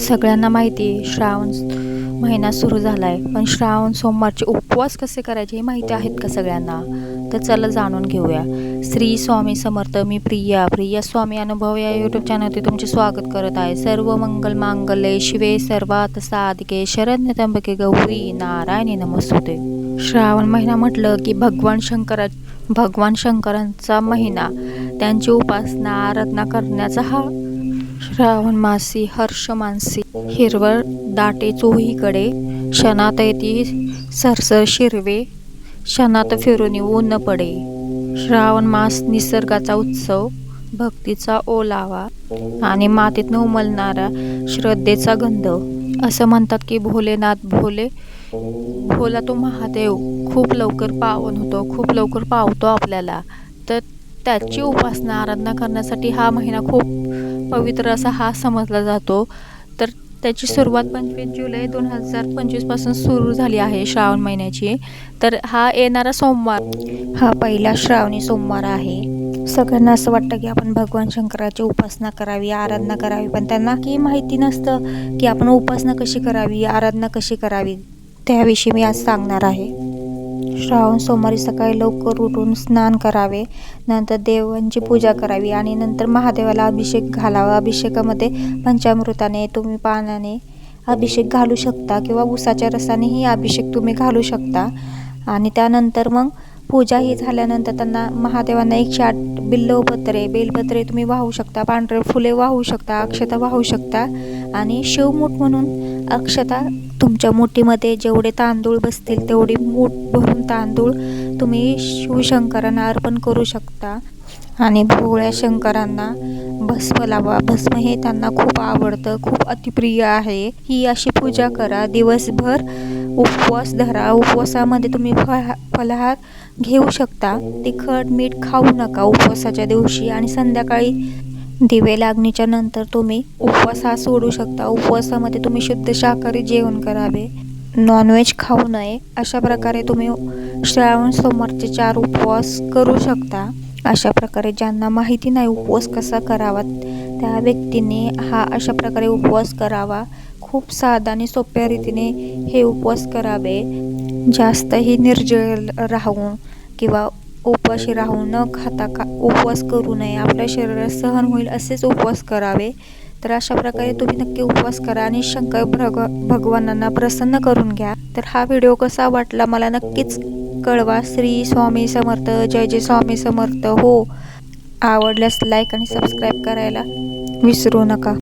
सगळ्यांना माहिती आहे श्रावण महिना सुरू झाला आहे पण श्रावण सोमवारचे उपवास कसे करायचे हे माहिती आहेत का सगळ्यांना? तर चला जाणून घेऊया. श्री स्वामी समर्थ मी प्रिया. प्रिया स्वामी अनुभव या यूट्यूब चॅनलवरती तुमचे स्वागत करत आहे. सर्व मंगल मांगल्य शिवे सर्वात साधके. शरद त्र्यंबके गौरी नारायणी नमस्तुते. श्रावण महिना म्हटलं की भगवान शंकरा भगवान शंकरांचा महिना. त्यांची उपासना आराधना करण्याचा हा श्रावण मासी हर्ष मानसी हिरवळ दाटे चोहीकडे क्षणात येती सरसर शिरवे क्षणात फिरून ऊन पडे. श्रावण मास निसर्गाचा उत्सव भक्तीचा ओलावा आणि मातीतनं उमलणारा श्रद्धेचा गंध. असं म्हणतात की भोलेनाथ भोले भोला तो महादेव. खूप लवकर पावन होतो खूप लवकर पावतो आपल्याला. तर त्याची उपासना आराधना करण्यासाठी हा महिना खूप पवित्र असा हा समजला जातो. तर त्याची सुरुवात पंचवीस जुलै दोन हजार पंचवीसपासून सुरू झाली आहे श्रावण महिन्याची. तर हा येणारा सोमवार. हा पहिला श्रावणी सोमवार आहे. सगळ्यांना असं वाटतं की आपण भगवान शंकराची उपासना करावी आराधना करावी पण त्यांना की माहिती नसतं की आपण उपासना कशी करावी आराधना कशी करावी त्याविषयी मी आज सांगणार आहे. श्रावण सोमवारी सकाळी लवकर उठून स्नान करावे. नंतर देवांची पूजा करावी आणि नंतर महादेवाला अभिषेक घालावा. अभिषेकामध्ये पंचामृताने तुम्ही पानाने अभिषेक घालू शकता किंवा उसाच्या रसानेही अभिषेक तुम्ही घालू शकता. आणि त्यानंतर मग पूजा ही झाल्यानंतर त्यांना महादेवांना एकशे आठ बिल्लवपत्रे बेलपत्रे तुम्ही वाहू शकता पांढरे फुले वाहू शकता अक्षता वाहू शकता. आणि शिवमूठ म्हणून अक्षता तुमच्या मुठीमध्ये जेवढे तांदूळ बसतील तेवढी मूठ भरून तांदूळ तुम्ही शिवशंकरांना अर्पण करू शकता. आणि भोळ्या शंकरांना भस्म लावा. भस्म हे त्यांना खूप आवडतं खूप अतिप्रिय आहे. ही अशी पूजा करा. दिवसभर उपवास धरा. उपवासामध्ये तुम्ही फळा फलाहार घेऊ शकता. तिखट मीठ खाऊ नका उपवासाच्या दिवशी. आणि संध्याकाळी दिवे लागणीच्या नंतर तुम्ही उपवास हा सोडू शकता. उपवासामध्ये तुम्ही शुद्ध शाकाहारी जेवण करावे. नॉनव्हेज खाऊ नये. अशा प्रकारे तुम्ही श्रावण सोमवारचे चार उपवास करू शकता. अशा प्रकारे ज्यांना माहिती नाही उपवास कसा करावा त्या व्यक्तीने हा अशा प्रकारे उपवास करावा. खूप साधा आणि सोप्या रीतीने हे उपवास करावे. जास्तही निर्जल राहून किंवा उपाशी राहू न खाता का उपवास करू नये. आपल्या शरीरास सहन होईल असेच उपवास करावे. तर अशा प्रकारे तुम्ही नक्की उपवास करा आणि शंकर भग भगवानांना प्रसन्न करून घ्या. तर हा व्हिडिओ कसा वाटला मला नक्कीच कळवा. श्री स्वामी समर्थ जय जय स्वामी समर्थ. हो आवडल्यास लाईक आणि सबस्क्राईब करायला विसरू नका.